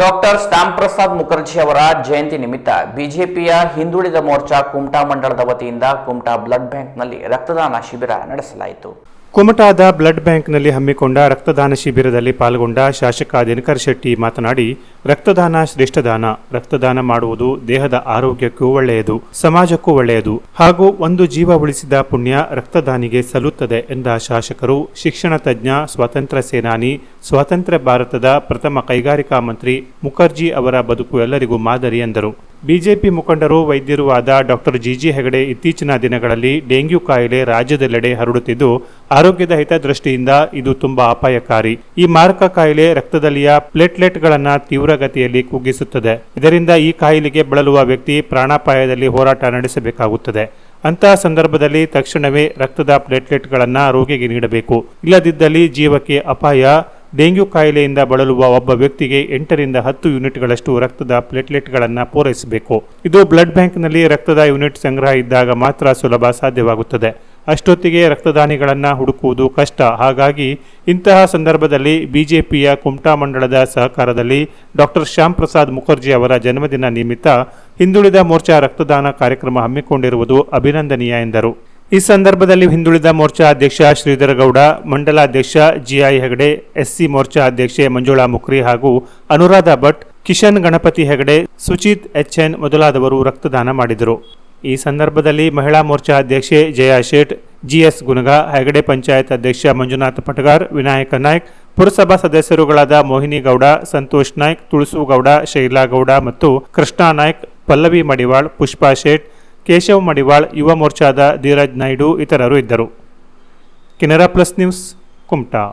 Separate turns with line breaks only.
Doctor Shyam Prasad Mukherjee ಅವರ ಜಯಂತಿ ನಿಮಿತ್ತ ಬಿಜೆಪಿಯ ಹಿಂದುಳಿದ ಮೋರ್ಚಾ ಕುಮಟಾ ಮಂಡಳದ ವತಿಯಿಂದ ಕುಮಟಾ ಬ್ಲಡ್ ಬ್ಯಾಂಕ್ನಲ್ಲಿ ರಕ್ತದಾನ ಶಿಬಿರ ನಡೆಸಲಾಯಿತು.
ಕುಮಟಾದ ಬ್ಲಡ್ ಬ್ಯಾಂಕ್ನಲ್ಲಿ ಹಮ್ಮಿಕೊಂಡ ರಕ್ತದಾನ ಶಿಬಿರದಲ್ಲಿ ಪಾಲ್ಗೊಂಡ ಶಾಸಕ ದಿನಕರ್ ಶೆಟ್ಟಿ ಮಾತನಾಡಿ, ರಕ್ತದಾನ ಶ್ರೇಷ್ಠದಾನ. ರಕ್ತದಾನ ಮಾಡುವುದು ದೇಹದ ಆರೋಗ್ಯಕ್ಕೂ ಒಳ್ಳೆಯದು, ಸಮಾಜಕ್ಕೂ ಒಳ್ಳೆಯದು. ಹಾಗೂ ಒಂದು ಜೀವ ಉಳಿಸಿದ ಪುಣ್ಯ ರಕ್ತದಾನಿಗೆ ಸಲ್ಲುತ್ತದೆ ಎಂದ ಶಾಸಕರು, ಶಿಕ್ಷಣ ತಜ್ಞ, ಸ್ವಾತಂತ್ರ್ಯ ಸೇನಾನಿ, ಸ್ವಾತಂತ್ರ್ಯ ಭಾರತದ ಪ್ರಥಮ ಕೈಗಾರಿಕಾ ಮಂತ್ರಿ ಮುಖರ್ಜಿ ಅವರ ಬದುಕು ಎಲ್ಲರಿಗೂ ಮಾದರಿ ಎಂದರು. ಬಿಜೆಪಿ ಮುಖಂಡರು ವೈದ್ಯರೂ ಆದ ಡಾಕ್ಟರ್ ಜಿಜಿ ಹೆಗಡೆ ಇತ್ತೀಚಿನ ದಿನಗಳಲ್ಲಿ ಡೆಂಗ್ಯೂ ಕಾಯಿಲೆ ರಾಜ್ಯದೆಲ್ಲೆಡೆ ಹರಡುತ್ತಿದ್ದು, ಆರೋಗ್ಯದ ಹಿತದೃಷ್ಟಿಯಿಂದ ಇದು ತುಂಬಾ ಅಪಾಯಕಾರಿ. ಈ ಮಾರಕ ಕಾಯಿಲೆ ರಕ್ತದಲ್ಲಿಯ ಪ್ಲೇಟ್ಲೆಟ್ಗಳನ್ನು ತೀವ್ರಗತಿಯಲ್ಲಿ ಕುಗ್ಗಿಸುತ್ತದೆ. ಇದರಿಂದ ಈ ಕಾಯಿಲೆಗೆ ಬಳಲುವ ವ್ಯಕ್ತಿ ಪ್ರಾಣಾಪಾಯದಲ್ಲಿ ಹೋರಾಟ ನಡೆಸಬೇಕಾಗುತ್ತದೆ. ಅಂತಹ ಸಂದರ್ಭದಲ್ಲಿ ತಕ್ಷಣವೇ ರಕ್ತದ ಪ್ಲೇಟ್ಲೆಟ್ಗಳನ್ನು ರೋಗಿಗೆ ನೀಡಬೇಕು. ಇಲ್ಲದಿದ್ದಲ್ಲಿ ಜೀವಕ್ಕೆ ಅಪಾಯ. ಡೆಂಗ್ಯೂ ಕಾಯಿಲೆಯಿಂದ ಬಳಲುವ ಒಬ್ಬ ವ್ಯಕ್ತಿಗೆ ಎಂಟರಿಂದ ಹತ್ತು ಯೂನಿಟ್ಗಳಷ್ಟು ರಕ್ತದ ಪ್ಲೇಟ್ಲೆಟ್ಗಳನ್ನು ಪೂರೈಸಬೇಕು. ಇದು ಬ್ಲಡ್ ಬ್ಯಾಂಕ್ನಲ್ಲಿ ರಕ್ತದ ಯೂನಿಟ್ ಸಂಗ್ರಹ ಇದ್ದಾಗ ಮಾತ್ರ ಸುಲಭ ಸಾಧ್ಯವಾಗುತ್ತದೆ. ಅಷ್ಟೊತ್ತಿಗೆ ರಕ್ತದಾನಿಗಳನ್ನು ಹುಡುಕುವುದು ಕಷ್ಟ. ಹಾಗಾಗಿ ಇಂತಹ ಸಂದರ್ಭದಲ್ಲಿ ಬಿಜೆಪಿಯ ಕುಮಟಾ ಮಂಡಳದ ಸಹಕಾರದಲ್ಲಿ ಡಾಕ್ಟರ್ ಶ್ಯಾಮ್ ಪ್ರಸಾದ್ ಮುಖರ್ಜಿ ಅವರ ಜನ್ಮದಿನ ನಿಮಿತ್ತ ಹಿಂದುಳಿದ ಮೋರ್ಚಾ ರಕ್ತದಾನ ಕಾರ್ಯಕ್ರಮ ಹಮ್ಮಿಕೊಂಡಿರುವುದು ಅಭಿನಂದನೀಯ ಎಂದರು. ಈ ಸಂದರ್ಭದಲ್ಲಿ ಹಿಂದುಳಿದ ಮೋರ್ಚಾ ಅಧ್ಯಕ್ಷ Shridhara Gowda ಮಂಡಲಾಧ್ಯಕ್ಷ G I Hegde, SC Morcha ಅಧ್ಯಕ್ಷೆ ಮಂಜುಳಾ ಮುಕ್ರಿ ಹಾಗೂ ಅನುರಾಧ ಭಟ್, ಕಿಶನ್ ಗಣಪತಿ ಹೆಗಡೆ, ಸುಚಿತ್ ಎಚ್ಎನ್ ಮೊದಲಾದವರು ರಕ್ತದಾನ ಮಾಡಿದರು. ಈ ಸಂದರ್ಭದಲ್ಲಿ ಮಹಿಳಾ ಮೋರ್ಚಾ ಅಧ್ಯಕ್ಷೆ ಜಯಾ ಶೇಟ್, ಜಿಎಸ್ ಗುನಗ, ಹೆಗಡೆ ಪಂಚಾಯತ್ ಅಧ್ಯಕ್ಷ ಮಂಜುನಾಥ್ ಪಟಗಾರ್, ವಿನಾಯಕ ನಾಯ್ಕ್, ಪುರಸಭಾ ಸದಸ್ಯರುಗಳಾದ ಮೋಹಿನಿ ಗೌಡ, ಸಂತೋಷ್ ನಾಯ್ಕ್ ತುಳಸು ಗೌಡ ಶೈಲಾ ಗೌಡ ಮತ್ತು ಕೃಷ್ಣಾ ನಾಯ್ಕ್, ಪಲ್ಲವಿ ಮಡಿವಾಳ್, ಪುಷ್ಪಾ ಶೇಟ್ ಕೇಶವ್ ಮಡಿವಾಳ್ ಯುವ ಮೋರ್ಚಾದ ಧೀರಜ್ ನಾಯ್ಡು ಇತರರು ಇದ್ದರು. Canara plus news Kumta.